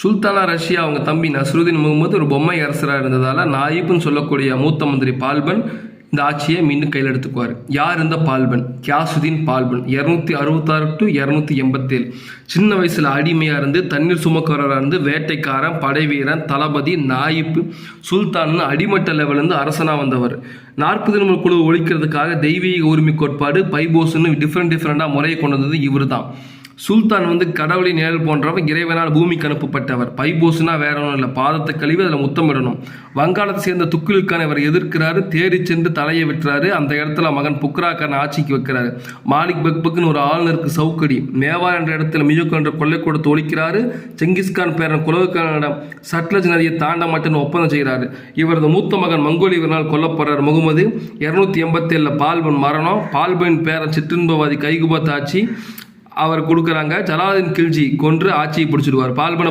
Sultana Russia அவங்க தம்பி நஸ்ருதீன் முகமது ஒரு பொம்மை அரசராக இருந்ததால் நாயிப்னு சொல்லக்கூடிய மூத்த மந்திரி பால்பன் இந்த ஆட்சியை மீண்டும் கையில் எடுத்துக்குவார். யார் இந்த பால்பன்? கியாசுதீன் பால்பன். இரநூத்தி அறுபத்தாறு டு இரநூத்தி எண்பத்தேழு. சின்ன வயசில் அடிமையாக இருந்து தண்ணீர் சுமக்காரராக இருந்து வேட்டைக்காரன் படைவீரன் தளபதி நாயிப்பு சுல்தான்னு அடிமட்ட லெவலேருந்து அரசனாக வந்தவர். நாற்பது நிமிட குழு ஒழிக்கிறதுக்காக தெய்வீக உரிமை கோட்பாடு பைபோஸ்ன்னு டிஃப்ரெண்ட் டிஃப்ரெண்ட்டாக முறையை கொண்டு வந்தது இவர் தான் சுல்தான் வந்து கடவுளின் நிழல் போன்றவர் இறைவனால் பூமிக்கு அனுப்பப்பட்டவர். பைபோசுனா வேற ஒன்றும் இல்லை பாதத்தை கழுவி அதில் முத்தமிடணும் வங்காளத்தை சேர்ந்த துக்கிலுக்கான இவர் எதிர்க்கிறாரு தேடி சென்று தலையை விட்டுறாரு அந்த இடத்துல மகன் புக்ராக்கான ஆட்சிக்கு வைக்கிறாரு. மாலிக் பக்புக்குன்னு ஒரு ஆளுநருக்கு சவுக்கடி. மேவார் என்ற இடத்துல மியூக் என்ற கொள்ளை கொடுத்து ஒழிக்கிறாரு செங்கிஸ்கான் பேரன் குலவுக்கானிடம் சட்லஜ் நதியை தாண்ட மாட்டேன்னு ஒப்பந்தம் செய்கிறாரு. இவரது மூத்த மகன் மங்கோலி இவரால் கொல்லப்படுறார் முகமது. இரநூத்தி எண்பத்தேழில் பால்பன் மரணம். பால்பன் பேரன் சிற்றின்பவாதி கைகுபத் ஆட்சி அவர் கொடுக்குறாங்க. ஜலாலுதீன் கில்ஜி கொன்று ஆட்சியை பிடிச்சிடுவார். பால்பன